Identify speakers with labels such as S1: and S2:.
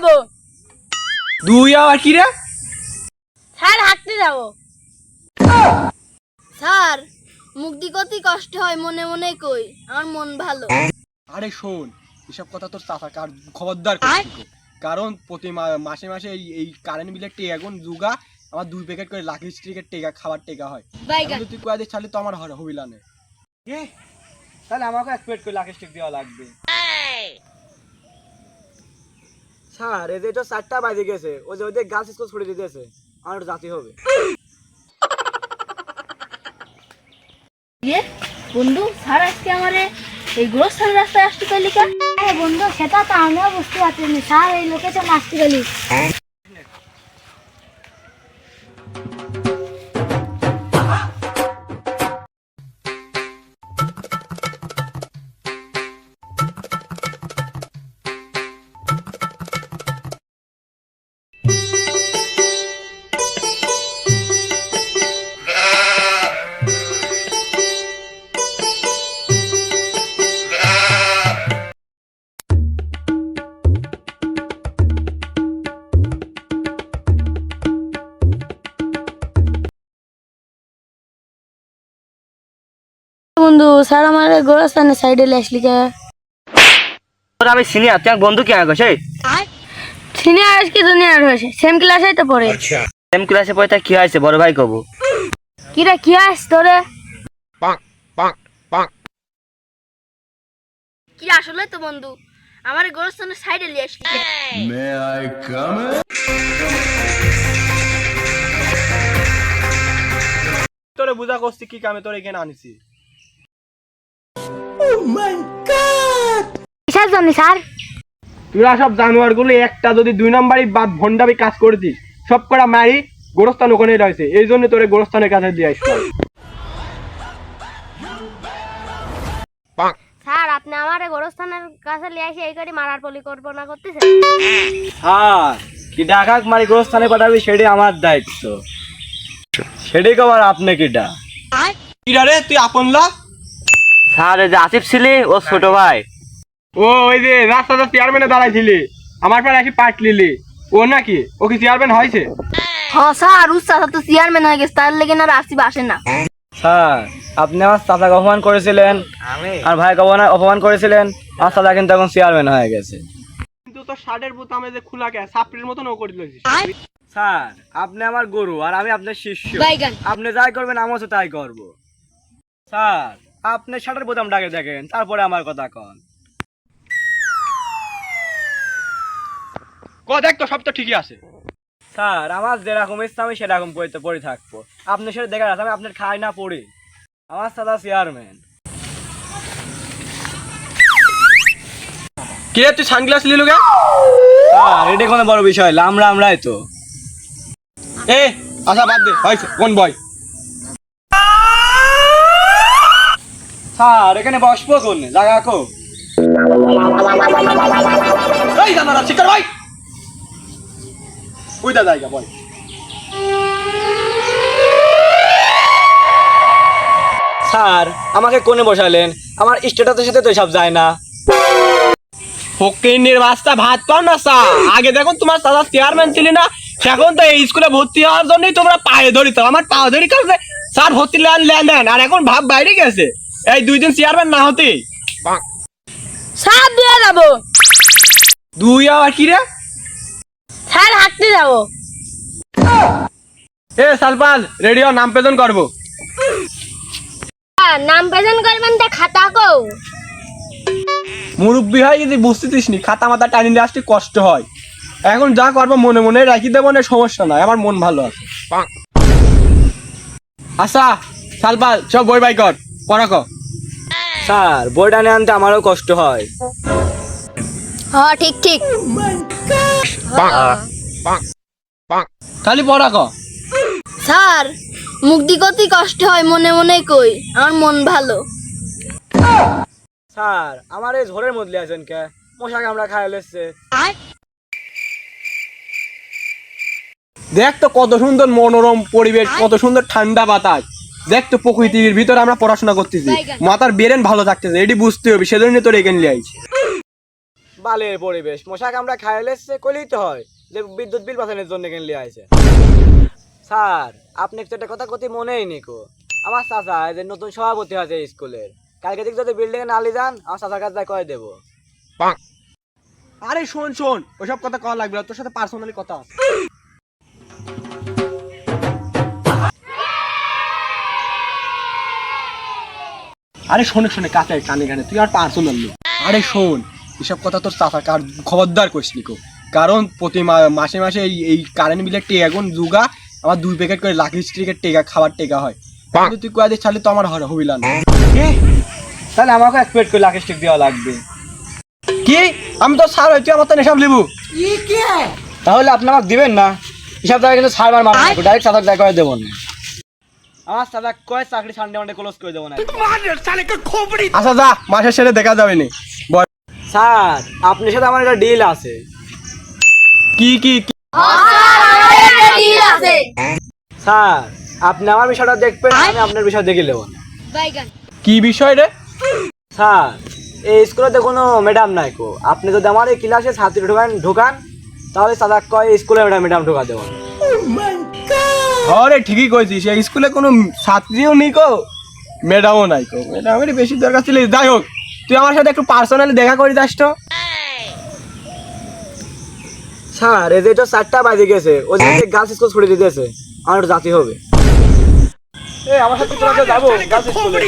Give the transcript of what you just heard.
S1: যাব।
S2: দুই আবার কি রে?
S1: স্যার হাঁটতে যাব।
S3: স্যার মুখ দিগতি কষ্ট হয় মনে মনে কই আমার মন ভালো।
S2: আরে শোন এসব কথা তোর চাচা কার খবরদার করছিস কারণ প্রতি মাসে মাসে এই এই কারেন্ট বিলের টেগাগুন যুগা আমার দুই প্যাকেট করে লাকি স্ট্রিকের টেকা খাবার টেকা হয়।
S3: বাইগান
S2: তুই কয়া দিস তাহলে তো আমার হর- হবিলা এ, তাহলে আমাকে এক প্লেট করে লাকি স্টিক দেওয়া লাগবে। স্যার এই যে তো চারটা বাজে গেছে ওই যে ওদের গাছ স্কুল ছুটে দিতেছে আমার জাতি হবে।
S1: ইয়ে বন্ধু স্যার আজকে আমারে এই গ্রোসারি রাস্তায় আসতে কইলি কেন?
S4: হ্যাঁ বন্ধু সেটা তো আমিও বুঝতে পারছি স্যার এই লোকেশন আসতে গেলি
S1: বন্ধু স্যার আমার গোরস্থানের সাইডে আসলি কে?
S5: তোর আমি সিনিয়র তুই বন্ধু কে আগে সেই?
S1: সিনিয়র আজকে জুনিয়র হয়েছে। সেম ক্লাসেই তো পড়ে
S5: সেম ক্লাসে পড়ে তা কি হয়েছে বড় ভাই কব?
S1: কিরা কি আস তোরে? কি আসলে তো বন্ধু? আমার গোরস্থানের সাইডে নিয়ে আসলি
S2: তোরে বুঝা করছি কি কামে তোরে এখানে আনিছি।
S4: কিসের জন্য স্যার
S2: তোরা সব জানোয়ারগুলো একটা যদি দুই নাম্বারই বাদ ভন্ডাবি কাজ করেছিস সব করা মারি গোরস্থান ওখানে রয়েছে। এই জন্য তোরে গোরস্থানের কাছে দিয়ে আসলাম
S4: স্যার আপনি আমার গোরস্থানের কাছে নিয়ে এসে এই করে মারার পরিকল্পনা করতেছেন?
S5: হ্যাঁ কি ডাকাক মারি গোস্থানে পাঠাবি সেটাই আমার দায়িত্ব। সেটাই কবার আপনি কিটা
S2: কিরা রে তুই আপন লা
S5: স্যার এই যে আসিফ ছিলি? ও ছোট ভাই।
S2: ও ওই যে রাস্তাটা চেয়ারম্যানে দাঁড়াইছিলি। আমার পর এসে পাট লিলি। ও নাকি? ও কি চেয়ারম্যান হয়েছে
S1: হ্যাঁ স্যার উস্তাদ তো চেয়ারম্যান হয়ে গেছে তার লেগে না আসি আসে না।
S5: স্যার আপনি আমার চাচাকে অপমান করেছিলেন। আর ভাইকে অপমান অপমান করেছিলেন। আমার চাচা কিন্তু এখন চেয়ারম্যান হয়ে গেছে।
S2: কিন্তু তোর শার্টের বোতামে যে খোলা কে সাপড়ির মতন ও করে দিয়েছিস
S5: স্যার আপনি আমার গরু আর আমি আপনার শিষ্য। আপনি যাই করবেন আমিও তো তাই করব। স্যার আপনি শার্টের বোতাম ডাকে দেখেন তারপরে আমার কথা কন।
S2: ক দেখ তো সব তো ঠিকই আছে।
S5: স্যার আমার যেরকম ইচ্ছা আমি সেরকম পড়ে থাকব। আপনি সেটা দেখার আছে আমি আপনার খাই না পড়ি। আমার সাদা চেয়ারম্যান
S2: কে তুই সানগ্লাস লিলু গে
S5: স্যার এটা কোনো বড় বিষয় লাম রামরাই তো।
S2: এ আশা বাদ দে হয়েছে কোন বয়?
S5: স্যার, এখানে বসবো কোন?
S2: এই জানারা শিকার ভাই। ওই দা জায়গা বয়
S5: স্যার, আমাকে কোনে বসালেন? আমার স্টেটাসের সাথে তো সব যায় না।
S2: ফকিনের রাস্তা ভাত পাও না সা আগে দেখুন, তোমার দাদা চেয়ারম্যান ছিলি না, এখন তো এই স্কুলে ভর্তি হওয়ার জন্যই তোমরা পায়ে ধরিত আমার পা ধরি কাছে স্যার, ভর্তি লেন লেন, আর এখন ভাব বাইরে গেছে। এই দুই দিন চেয়ারম্যান না হতে
S1: স্যার দিয়ে যাব।
S2: দুই আবার কি রে?
S1: স্যার হাঁটতে যাব।
S2: এ সালপাল রেডিও নাম প্রেজেন্ট করব।
S4: নাম প্রেজেন্ট করবেন তা খাতা কও।
S2: মুরব্বী হয় যদি বুঝতেছিস নি খাতা মাথা টানি দিয়ে আসতে কষ্ট হয়। এখন যা করব মনে মনে রাখি দেবো না সমস্যা নাই আমার মন ভালো আছে। আচ্ছা সালপাল সব বই বাই কর। পড়া
S5: স্যার বইটা নিয়ে আনতে আমারও কষ্ট হয়।
S3: হ্যাঁ ঠিক ঠিক।
S2: খালি পড়া
S3: স্যার মুখ দিগতি কষ্ট হয় মনে মনে কই আমার মন ভালো।
S5: স্যার আমার এই ঝড়ের মধ্যে আছেন কে? মশা কামড়া খাই লেছে
S2: দেখ তো কত সুন্দর মনোরম পরিবেশ কত সুন্দর ঠান্ডা বাতাস। দেখ তো প্রকৃতির ভিতরে আমরা পড়াশোনা করতেছি। মাথার বেরেন ভালো থাকতেছে এটি বুঝতে হবে সেজন্য তোর এখানে লিয়ে আইছি।
S5: বালের পরিবেশ মশা কামড়া খাইলে সে কইলেই তো হয় যে বিদ্যুৎ বিল বাঁচানোর জন্য কেন লিয়ে আইছে। স্যার আপনি একটা একটা কথা কথি মনেই নিকো আমার চাচা এই যে নতুন সভাপতি আছে স্কুলের। কালকে দিক যদি বিল্ডিং এ নালি যান আমার চাচার কাছে কয়ে দেবো।
S2: আরে শোন শোন ওসব কথা কওয়া লাগবে তোর সাথে পার্সোনালি কথা আরে শোনে শোনে কাছে কানে কানে তুই আর পার্সোনাল নি আরে শোন এসব কথা তোর চাচা কার খবরদার করিস নিকো কারণ প্রতি মাসে মাসে এই এই কারেন্ট বিলের টেগাগুন যুগা আমার দুই প্যাকেট করে লাকি স্ট্রিকের টেকা খাবার টেকা হয়। কিন্তু তুই কয়ে দিস তাহলে তো আমার হবিলা না।
S5: তাহলে আমাকে এক্সপেক্ট করে লাকি স্টিক দেওয়া লাগবে।
S2: কি? আমি তো হই তুই আমার তো নেশাব লিবু
S5: তাহলে আপনি আমাকে দিবেন না? হিসাব দেখা কিন্তু ছাড় মার মারবো ডাইরেক্ট চাচার দেখা করে দেবো না। আমার চাচা কয় চাকরি সানডে মানডে ক্লোজ করে দেবো না।
S2: আচ্ছা যা মাসের শেষে দেখা যাবে নি
S5: স্যার আপনার সাথে আমার একটা ডিল আছে।
S2: কি কি কি?
S5: স্যার আপনি আমার বিষয়টা দেখবেন আমি আপনার বিষয় দেখে নেব
S2: কি বিষয় রে?
S5: স্যার এই কোনো ম্যাডাম নাই কো। আপনি যদি আমার এই ক্লাসে ছাত্রী ঢোকান ঢোকান তাহলে সাদা কয় স্কুলে ম্যাডাম ম্যাডাম ঢোকা দেবো
S2: আরে ঠিকই কইছিস এই স্কুলে কোনো ছাত্রীও নেই কো ম্যাডামও নাই কো। ম্যাডামেরই বেশি দরকার ছিল। যাই হোক তুই আমার সাথে একটু পার্সোনালি দেখা করে যাস তো।
S5: স্যার এই যে তো চারটা বাজে গেছে ও যে গার্লস স্কুল ছুটি দিতেছে আমার জাতি হবে। এ আমার সাথে তোরা যাব গার্লস স্কুলে